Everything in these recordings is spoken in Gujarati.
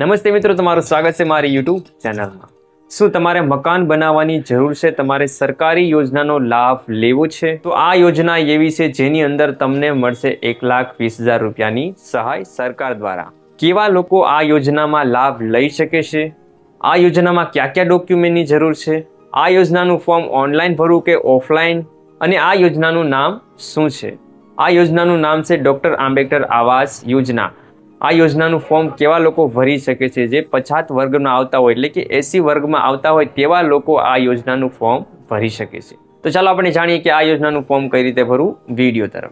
નમસ્તે મિત્રો, તમારું સ્વાગત છે મારી યુટ્યુબ ચેનલમાં. શું તમારે મકાન બનાવવાની જરૂર છે? તમારે સરકારી યોજનાનો લાભ લેવો છે? તો આ યોજના એવી છે જેની અંદર તમને મળશે એક લાખ વીસ હજાર રૂપિયાની સહાય સરકાર દ્વારા. કેવા લોકો આ યોજનામાં લાભ લઈ શકે છે? આ યોજનામાં કયા કયા ડોક્યુમેન્ટની જરૂર છે? આ યોજનાનું ફોર્મ ઓનલાઈન ભરવું કે ઓફલાઈન? અને આ યોજનાનું નામ શું છે? આ યોજનાનું નામ છે ડૉક્ટર આંબેડકર આવાસ યોજના. આ યોજનાનું ફોર્મ કેવા લોકો ભરી શકે છે? જે પછાત વર્ગમાં આવતા હોય, એટલે કે એસી વર્ગમાં આવતા હોય, તેવા લોકો આ યોજનાનું ફોર્મ ભરી શકે છે. તો ચાલો આપણે જાણીએ કે આ યોજનાનું ફોર્મ કઈ રીતે ભરવું? વીડિયો તરફ.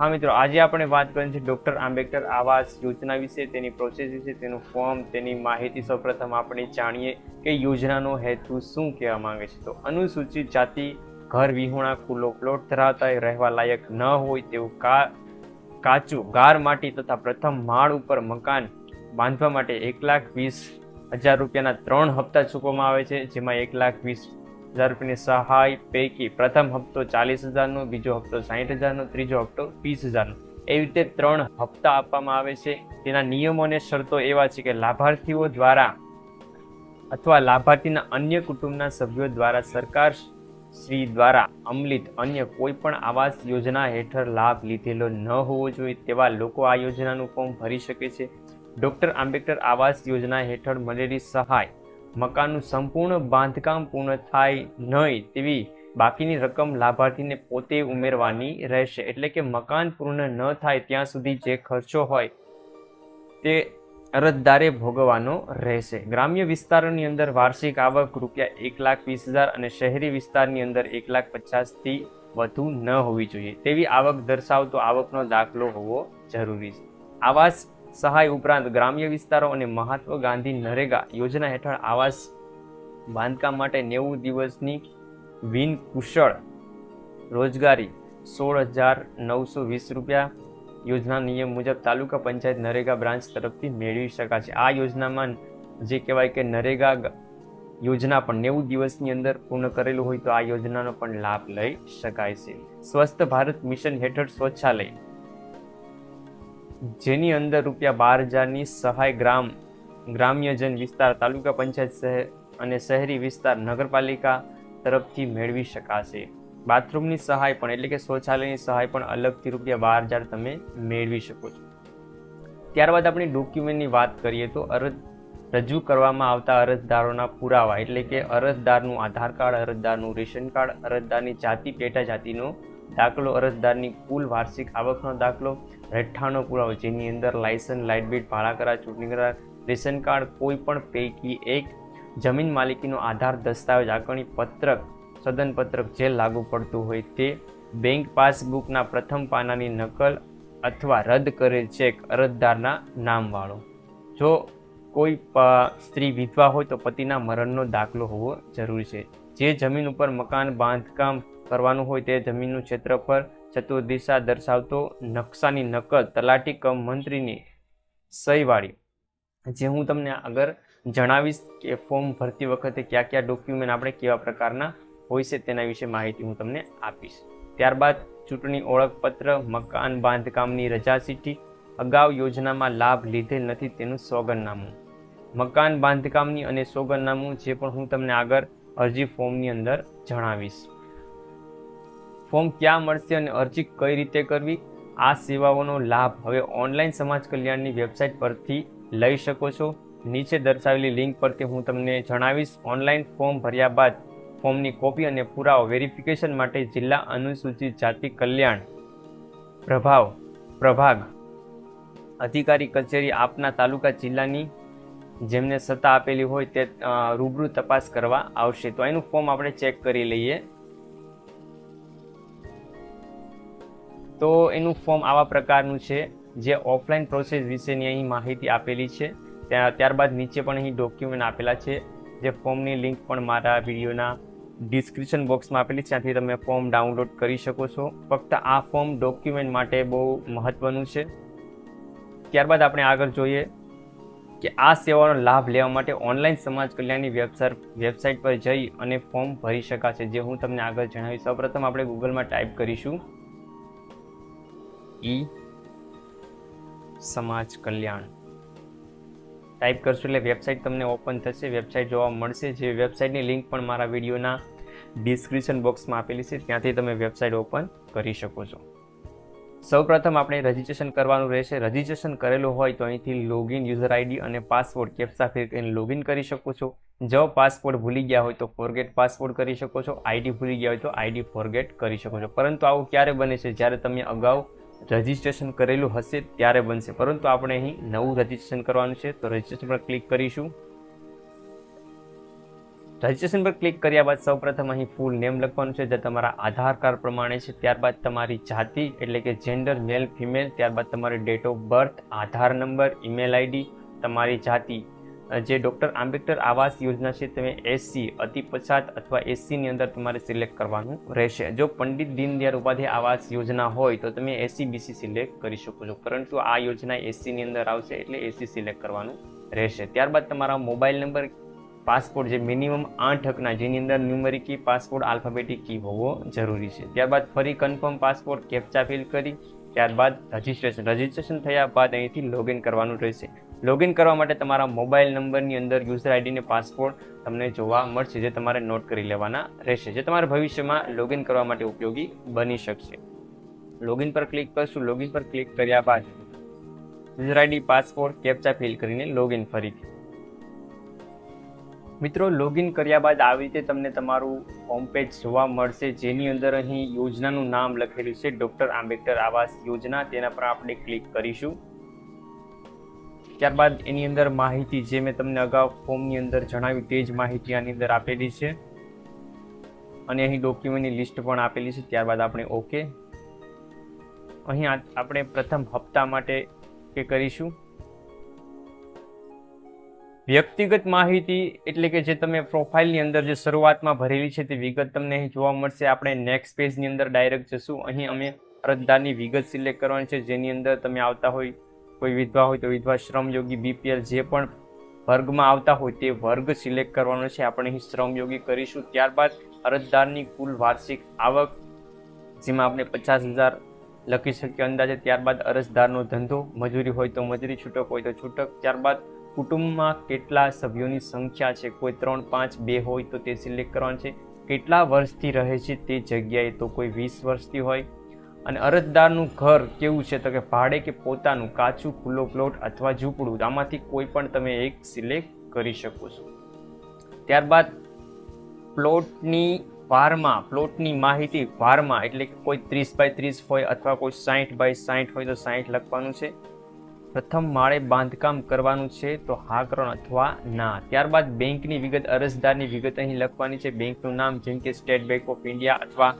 હા મિત્રો, આજે આપણે વાત કરીએ છે ડૉક્ટર આંબેડકર આવાસ યોજના વિશે, તેની પ્રોસેસ વિશે, તેનું ફોર્મ, તેની માહિતી સૌપ્રથમ આપણે જાણીએ કે યોજનાનો હેતુ શું કહેવા માંગે છે. તો અનુસૂચિત જાતિ ઘર વિહોણા ખુલ્લો પ્લોટ ધરાવતા રહેવા લાયક ન હોય તેવું કાચું ગાર માટી તથા પ્રથમ માળ ઉપર મકાન બાંધવા માટે એક લાખ વીસ હજાર રૂપિયાના ત્રણ હપ્તા ચૂકવવામાં આવે છે, જેમાં એક લાખ વીસ હજાર રૂપિયાની સહાય પૈકી પ્રથમ હપ્તો ચાલીસ હજારનો, બીજો હપ્તો સાહીઠ હજારનો, ત્રીજો હપ્તો વીસ હજારનો. એવી રીતે ત્રણ હપ્તા આપવામાં આવે છે. તેના નિયમો અને શરતો એવા છે કે લાભાર્થીઓ દ્વારા અથવા લાભાર્થીના અન્ય કુટુંબના સભ્યો દ્વારા સરકાર શ્રી દ્વારા અમલિત અન્ય કોઈ પણ આવાસ યોજના હેઠળ લાભ લીધેલો ન હોવો જોઈએ તેવા લોકો આ યોજનાનું ફોર્મ ભરી શકે છે. ડૉક્ટર આંબેડકર આવાસ યોજના હેઠળ મળેલી સહાય, મકાનનું સંપૂર્ણ બાંધકામ પૂર્ણ થાય નહીં તેવી બાકીની રકમ લાભાર્થીને પોતે ઉમેરવાની રહેશે. એટલે કે મકાન પૂર્ણ ન થાય ત્યાં સુધી જે ખર્ચો હોય તે અરજદારે ભોગવવાનો રહેશે. ગ્રામ્ય વિસ્તારોની અંદર વાર્ષિક આવક રૂપિયા એક લાખ વીસ હજાર અને શહેરી વિસ્તારની અંદર એક લાખ પચાસથી વધુ ન હોવી જોઈએ. તેવી આવક દર્શાવતો આવકનો દાખલો હોવો જરૂરી છે. આવાસ સહાય ઉપરાંત ગ્રામ્ય વિસ્તારો અને મહાત્મા ગાંધી નરેગા યોજના હેઠળ આવાસ બાંધકામ માટે નેવું દિવસની બિનકુશળ રોજગારી સોળ હજાર નવસો વીસ રૂપિયા યોજના નિયમ મુજબ તાલુકા પંચાયત નરેગા બ્રાન્ચ તરફથી મેળવી શકાશે આ યોજનામાં જે કહેવાય કે નરેગા યોજના પણ નેવું દિવસની અંદર પૂર્ણ કરેલું હોય તો આ યોજનાનો પણ લાભ લઈ શકાય છે. સ્વસ્થ ભારત મિશન હેઠળ શૌચાલય જેની અંદર રૂપિયા બાર હજારની સહાય ગ્રામ, ગ્રામ્યજન વિસ્તાર, તાલુકા પંચાયત શહેર અને શહેરી વિસ્તાર નગરપાલિકા તરફથી મેળવી શકાશે. બાથરૂમની સહાય પણ, એટલે કે શૌચાલયની સહાય પણ અલગથી રૂપિયા બાર હજાર તમે મેળવી શકો છો. ત્યારબાદ આપણે ડોક્યુમેન્ટની વાત કરીએ તો અરજ, રજૂ કરવામાં આવતા અરજદારોના પુરાવા, એટલે કે અરજદારનું આધાર કાર્ડ, અરજદારનું રેશન કાર્ડ, અરજદારની જાતિ પેટા જાતિનો દાખલો, અરજદારની કુલ વાર્ષિક આવકનો દાખલો, રહેઠાણનો પુરાવો, જેની અંદર લાયસન્સ લાઇટ બિલ ભાડા કરાર ચૂંટણી કરાર રેશન કાર્ડ, કોઈ પણ પૈકી એક જમીન માલિકીનો આધાર દસ્તાવેજ, આકારણી પત્રક સદન પત્રક જે લાગુ પડતું હોય તે બેંક પાસબુકના પ્રથમ પાનાની નકલ અથવા રદ કરેલ ચેક અરજદારના નામવાળો. જો કોઈ સ્ત્રી વિધવા હોય તો પતિના મરણનો દાખલો હોવો જરૂરી છે. જે જમીન ઉપર મકાન બાંધકામ કરવાનું હોય તે જમીનનું ક્ષેત્રફળ ચતુર્દિશા દર્શાવતો નકશાની નકલ તલાટી કમ મંત્રીની સહીવાળી. જે હું તમને આગળ જણાવીશ કે ફોર્મ ભરતી વખતે કયા કયા ડોક્યુમેન્ટ આપણે કેવા પ્રકારના હોય છે તેના વિશે માહિતી હું તમને આપીશ. ત્યારબાદ ચૂંટણી ઓળખપત્ર, મકાન બાંધકામની રજા ચીઠ્ઠી, અગાઉ યોજનામાં લાભ લીધેલ નથી તેનું સોગંદનામું. મકાન બાંધકામની અને સોગંદનામું જે પણ હું તમને આગળ અરજી ફોર્મની અંદર જણાવીશ. ફોર્મ ક્યાં મળશે અને અરજી કઈ રીતે કરવી? આ સેવાઓનો લાભ હવે ઓનલાઈન સમાજ કલ્યાણની વેબસાઇટ પરથી લઈ શકો છો. નીચે દર્શાવેલી લિંક પરથી હું તમને જણાવીશ. ઓનલાઈન ફોર્મ ભર્યા બાદ ફોર્મની કોપી અને પુરાવો વેરિફિકેશન માટે જિલ્લા અનુસૂચિત જાતિ કલ્યાણ પ્રભાવ પ્રભાગ અધિકારી કચેરી આપના તાલુકા જિલ્લાની જેમને સત્તા આપેલી હોય તે રૂબરૂ તપાસ કરવા આવશે. તો એનું ફોર્મ આપણે ચેક કરી લઈએ. તો એનું ફોર્મ આવા પ્રકારનું છે, જે ઓફલાઈન પ્રોસેસ વિશેની અહીં માહિતી આપેલી છે. ત્યાં, ત્યારબાદ નીચે પણ અહીં ડોક્યુમેન્ટ આપેલા છે, જે ફોર્મની લિંક પણ મારા વિડીયોના ડિસ્ક્રિપ્શન બોક્સમાં આપેલી છે. ત્યાંથી તમે ફોર્મ ડાઉનલોડ કરી શકો છો. ફક્ત આ ફોર્મ ડોક્યુમેન્ટ માટે બહુ મહત્વનું છે. ત્યારબાદ આપણે આગળ જોઈએ કે આ સેવાનો લાભ લેવા માટે ઓનલાઈન સમાજ કલ્યાણની વેબસાઇટ વેબસાઇટ પર જઈ અને ફોર્મ ભરી શકાશે, જે હું તમને આગળ જણાવીશ. સૌપ્રથમ આપણે ગૂગલમાં ટાઈપ કરીશું. ઈ સમાજ કલ્યાણ. ટાઈપ કરશો એટલે વેબસાઇટ તમને ઓપન થશે. વેબસાઇટ જોવા મળશે. જે વેબસાઇટની લિંક પણ મારા વિડીયોના ડિસ્ક્રિપ્શન બોક્સમાં આપેલી છે. ત્યાંથી તમે વેબસાઇટ ઓપન કરી શકો છો. સૌપ્રથમ આપણે રજિસ્ટ્રેશન કરવાનું રહેશે. રજિસ્ટ્રેશન કરેલું હોય તો અહીંથી લોગિન, યુઝર આઈડી અને પાસવર્ડ કેપ્સા ફેર લોગિન કરી શકો છો. જો પાસપોર્ટ ભૂલી ગયા હોય તો ફોરગેટ પાસપોર્ટ કરી શકો છો. આઈડી ભૂલી ગયા હોય તો આઈડી ફોરગેટ કરી શકો છો. પરંતુ આવું ક્યારે બને છે? જ્યારે તમે અગાઉ રજિસ્ટ્રેશન કરેલું હશે ત્યારે બનશે. પરંતુ આપણે અહીં નવું રજિસ્ટ્રેશન કરવાનું છે. તો રજિસ્ટ્રેશન પર ક્લિક કરીશું. રજિસ્ટ્રેશન પર ક્લિક કર્યા બાદ સૌપ્રથમ અહીં ફૂલ નેમ લખવાનું છે, જે તમારા આધાર કાર્ડ પ્રમાણે છે. ત્યારબાદ તમારી જાતિ, એટલે કે જેન્ડર મેલ ફિમેલ ત્યારબાદ તમારી date of birth Aadhaar number email ID તમારી જાતિ જે ડૉક્ટર આંબેડકર આવાસ યોજના છે, તમે એસસી અતિ પછાત અથવા એસસીની અંદર તમારે સિલેક્ટ કરવાનું રહેશે. જો પંડિત દીનદયાળ ઉપાધ્યાય આવાસ યોજના હોય, તો તમે એસસી, બીસી સિલેક્ટ કરી શકો છો. પરંતુ આ યોજના એસસીની અંદર આવશે એટલે એસસી સિલેક્ટ કરવાનું રહેશે. ત્યારબાદ તમારા મોબાઈલ નંબર, પાસપોર્ટ જે મિનિમમ આઠ અંકના જેની અંદર numeric key, passport alphabetic key હોવો જરૂરી છે. ત્યારબાદ ફરી કન્ફર્મ પાસપોર્ટ કેપ્ચા ફિલ કરી. ત્યારબાદ રજિસ્ટ્રેશન રજિસ્ટ્રેશન થયા બાદ અહીંથી લોગિન કરવાનું રહેશે. લોગિન કરવા માટે તમારા મોબાઈલ નંબરની અંદર યુઝર આઈડીને પાસપોર્ટ તમને જોવા મળશે, જે તમારે નોટ કરી લેવાના રહેશે, જે તમારે ભવિષ્યમાં લોગિન કરવા માટે ઉપયોગી બની શકશે. લોગિન પર ક્લિક કરશું, લોગિન પર ક્લિક કર્યા બાદ user ID passport captcha fill કરીને લોગિન ફરીથી. મિત્રો, લોગિન કર્યા બાદ આવી રીતે તમને તમારું હોમ પેજ જોવા મળશે, જેની અંદર અહીં યોજનાનું નામ લખેલું છે ડૉક્ટર આંબેડકર આવાસ યોજના, તેના પર આપણે ક્લિક કરીશું. ત્યારબાદ એની અંદર માહિતી જે મેં તમને અગાઉ ફોર્મની અંદર જણાવી તે જ માહિતી આની અંદર આપેલી છે. અને અહીં ડોક્યુમેન્ટની લિસ્ટ પણ આપેલી છે, ત્યારબાદ આપણે ઓકે અહીં આપણે પ્રથમ હપ્તા માટે કે કરીશું. વ્યક્તિગત માહિતી એટલે કે જે તમે પ્રોફાઇલની અંદર જે શરૂઆતમાં ભરેલી છે તે વિગત તમને અહીં જોવા મળશે. આપણે નેક્સ્ટ પેજની અંદર ડાયરેક્ટ જશું. અહીં અમે અરજદારની વિગત સિલેક્ટ કરવાની છે, જેની અંદર તમે આવતા હોય કોઈ વિધવા હોય તો વિધવા શ્રમયોગી બીપીએલ જે પણ વર્ગમાં આવતા હોય તે વર્ગ સિલેક્ટ કરવાનો છે. આપણે અહીં શ્રમયોગી કરીશું. ત્યારબાદ અરજદારની કુલ વાર્ષિક આવક, જેમાં આપણે પચાસ હજાર લખી શકીએ અંદાજે. ત્યારબાદ અરજદારનો ધંધો, મજૂરી હોય તો મજૂરી, છૂટક હોય તો છૂટક. ત્યારબાદ કુટુંબમાં કેટલા સભ્યોની સંખ્યા છે? કોઈ ત્રણ, પાંચ, બે હોય તો તે સિલેક્ટ કરવાનું છે. કેટલા વર્ષથી રહે છે તે જગ્યાએ? તો કોઈ વીસ વર્ષથી હોય અને અરજદારનું ઘર કેવું છે? તો કે ભાડે કે પોતાનું? કાચું, ખુલ્લો પ્લોટ અથવા ઝૂંપડું? આમાંથી કોઈ પણ તમે એક સિલેક્ટ કરી શકો છો. ત્યારબાદ પ્લોટની વારમાં પ્લોટની માહિતી વારમાં, એટલે કે કોઈ ત્રીસ બાય ત્રીસ હોય અથવા કોઈ સાઠ બાય સાઠ હોય તો સાઠ લખવાનું છે. પ્રથમ માળે બાંધકામ કરવાનું છે તો હા કરણ અથવા ના. ત્યારબાદ બેંકની વિગત, અરજદારની વિગત અહીં લખવાની છે. બેંકનું નામ, જેમ કે સ્ટેટ બેંક ઓફ ઇન્ડિયા અથવા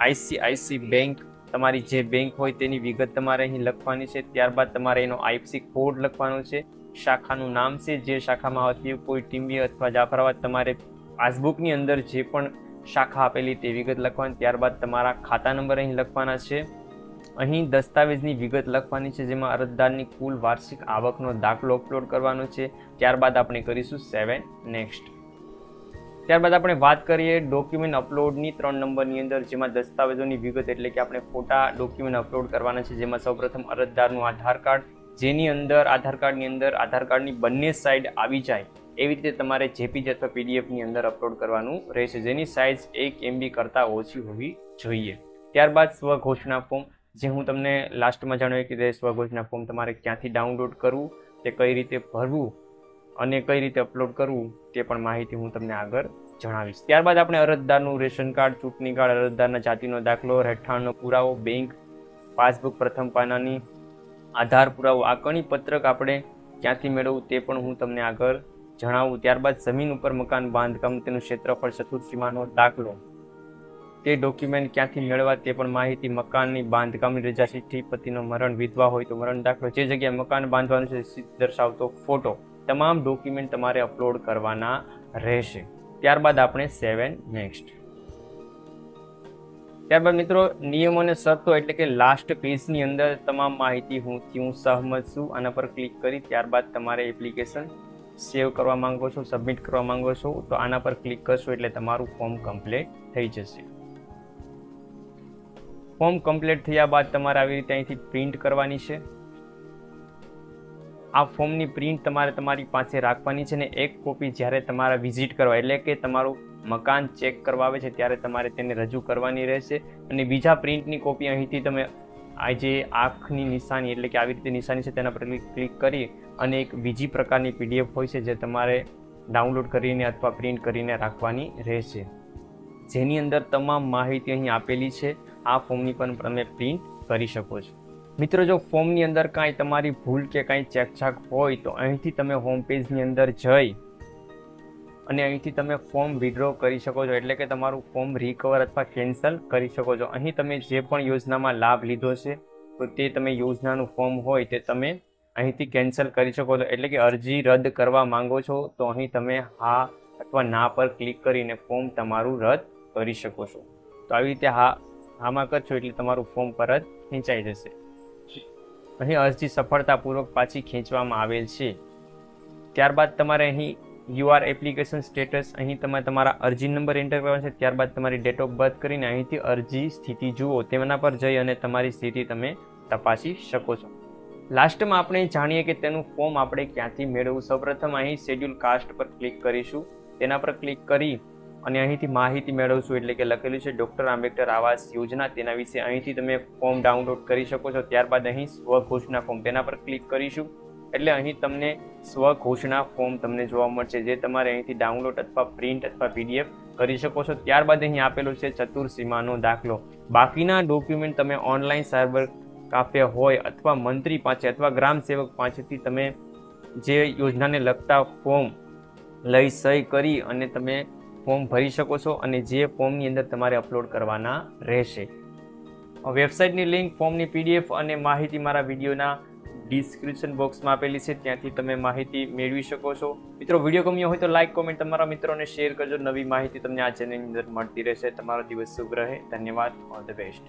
આઈસીઆઈસી બેંક તમારી જે બેંક હોય તેની વિગત તમારે અહીં લખવાની છે. ત્યારબાદ તમારે એનો આઈએફસી કોડ લખવાનો છે. શાખાનું નામ છે. જે શાખામાં આવતી કોઈ ટીમ્બી અથવા જાફરાબાદ તમારે પાસબુકની અંદર જે પણ શાખા આપેલી તે વિગત લખવાની. ત્યારબાદ તમારા ખાતા નંબર અહીં લખવાના છે. અહીં દસ્તાવેજની વિગત લખવાની છે, જેમાં અરજદારની કુલ વાર્ષિક આવકનો દાખલો અપલોડ કરવાનો છે. ત્યારબાદ આપણે કરીશું સેવન નેક્સ્ટ ત્યારબાદ આપણે વાત કરીએ ડોક્યુમેન્ટ અપલોડની ત્રણ નંબરની અંદર, જેમાં દસ્તાવેજોની વિગત એટલે કે આપણે ફોટા ડોક્યુમેન્ટ અપલોડ કરવાના છે, જેમાં સૌપ્રથમ અરજદારનું આધાર કાર્ડ, જેની અંદર આધાર કાર્ડની અંદર આધાર કાર્ડની બંને સાઈડ આવી જાય, એવી રીતે તમારે જેપીજી અથવા પીડીએફની અંદર અપલોડ કરવાનું રહેશે, જેની સાઇઝ એક એમબી કરતાં ઓછી હોવી જોઈએ. ત્યારબાદ સ્વઘોષણા ફોર્મ જે હું તમને લાસ્ટમાં જણાવ્યું કે સ્વઘોષણા ફોર્મ તમારે ક્યાંથી ડાઉનલોડ કરવું, તે કઈ રીતે ભરવું અને કઈ રીતે અપલોડ કરવું તે પણ માહિતી હું તમને આગળ જણાવીશ. ત્યારબાદ આપણે અરજદારનું રેશન કાર્ડ, ચૂંટણી કાર્ડ, અરજદારના જાતિનો દાખલો, રહેઠાણનો પુરાવો, બેંક, પાસબુક, પ્રથમ પાનાની આધાર પુરાવો આ પત્રક આપણે ક્યાંથી મેળવવું તે પણ હું તમને આગળ જણાવું. ત્યારબાદ જમીન ઉપર મકાન, બાંધકામ, તેનું ક્ષેત્રફળ ચતુર્સીમાનો દાખલો. તે ડોક્યુમેન્ટ ક્યાંથી મેળવવા તે પણ માહિતી. મકાનની બાંધકામની રજા ચિઠ્ઠી પતિનો મરણ, વિધવા હોય તો મરણ દાખલો. જે જગ્યાએ મકાન બાંધવાનું છે દર્શાવતો ફોટો તમામ ડોક્યુમેન્ટ તમારે અપલોડ કરવાના રહેશે. ત્યારબાદ આપણે સેવન નેક્સ્ટ ત્યારબાદ મિત્રો, નિયમો અને શરતો એટલે કે લાસ્ટ પેજની અંદર તમામ માહિતી હું હું સહમત છું, આના પર ક્લિક કરી ત્યારબાદ તમારે એપ્લિકેશન સેવ કરવા માંગો છો સબમિટ કરવા માંગો છો, તો આના પર ક્લિક કરશો એટલે તમારું ફોર્મ કમ્પ્લીટ થઈ જશે. ફોર્મ કમ્પ્લીટ થયા બાદ તમારે આવી રીતે અહીંથી પ્રિન્ટ કરવાની છે. આ ફોર્મની પ્રિન્ટ તમારે તમારી પાસે રાખવાની છે ને એક કોપી જ્યારે તમારા વિઝિટ કરવા, એટલે કે તમારું મકાન ચેક કરવા આવે છે ત્યારે તમારે તેને રજૂ કરવાની રહેશે. અને બીજા પ્રિન્ટની કોપી અહીંથી તમે આ જે આંખની નિશાની, એટલે કે આવી રીતે નિશાની છે તેના પર ક્લિક કરી અને એક બીજી પ્રકારની પીડીએફ હોય છે જે તમારે ડાઉનલોડ કરીને અથવા પ્રિન્ટ કરીને રાખવાની રહેશે. જેની અંદર તમામ માહિતી અહીં આપેલી છે. આ ફોર્મની પણ તમે પ્રિન્ટ કરી શકો છો. મિત્રો, જો ફોર્મની અંદર કાંઈ તમારી ભૂલ કે કાંઈ ચેકછાક હોય, તો અહીંથી તમે હોમ પેજની અંદર જઈ અને અહીંથી તમે ફોર્મ વિડ્રો કરી શકો છો. એટલે કે તમારું ફોર્મ રિકવર અથવા કેન્સલ કરી શકો છો. અહીં તમે જે પણ યોજનામાં લાભ લીધો છે, તો તે તમે યોજનાનું ફોર્મ હોય તે તમે અહીંથી કેન્સલ કરી શકો છો. એટલે કે અરજી રદ કરવા માંગો છો, તો અહીં તમે હા અથવા ના પર ક્લિક કરીને ફોર્મ તમારું રદ કરી શકો છો. તો આવી રીતે હા હામાં કરશો એટલે તમારું ફોર્મ પરત ખેંચાઈ જશે. અહીં અરજી સફળતાપૂર્વક પાછી ખેંચવામાં આવેલ છે. ત્યારબાદ તમારે અહીં યુઆર એપ્લિકેશન સ્ટેટસ, અહીં તમે તમારા અરજી નંબર એન્ટર કરવાનો છે, ત્યારબાદ તમારી ડેટ ઓફ બર્થ કરીને અહીંથી અરજી સ્થિતિ જુઓ, તેના પર જઈ અને તમારી સ્થિતિ તમે તપાસી શકો છો. લાસ્ટમાં આપણે જાણીએ કે તેનું ફોર્મ આપણે ક્યાંથી મેળવવું સૌપ્રથમ અહીં શેડ્યુલ કાસ્ટ પર ક્લિક કરીશું. તેના પર ક્લિક કરી અને અહીંથી માહિતી મેળવશું એટલે કે લખેલું છે, ડૉક્ટર આંબેડકર આવાસ યોજના તેના વિશે અહીંથી તમે ફોર્મ ડાઉનલોડ કરી શકો છો. ત્યારબાદ અહીં સ્વઘોષણા ફોર્મ તેના પર ક્લિક કરીશું. એટલે અહીં તમને સ્વઘોષણા ફોર્મ તમને જોવા મળશે, જે તમારે અહીંથી ડાઉનલોડ અથવા પ્રિન્ટ અથવા પીડીએફ કરી શકો છો. ત્યારબાદ અહીં આપેલો છે ચતુર્સીમાનો દાખલો બાકીના ડોક્યુમેન્ટ તમે ઓનલાઈન સાયબર કાફે હોય અથવા મંત્રી પાસે અથવા ગ્રામ સેવક પાસેથી તમે જે યોજનાને લગતા ફોર્મ લઈ સહી કરી અને તમે ફોર્મ ભરી શકો છો અને જે ફોર્મની અંદર તમારે અપલોડ કરવાના રહેશે. વેબસાઇટની લિંક, ફોર્મની પીડીએફ અને માહિતી મારા વિડીયોના ડિસ્ક્રિપ્શન બોક્સમાં આપેલી છે, ત્યાંથી તમે માહિતી મેળવી શકો છો. મિત્રો, વીડિયો ગમ્યો હોય તો લાઇક કોમેન્ટ, તમારા મિત્રોને શેર કરજો. નવી માહિતી તમને આ ચેનલની અંદર મળતી રહેશે. તમારો દિવસ શુભ રહે. ધન્યવાદ. All the best.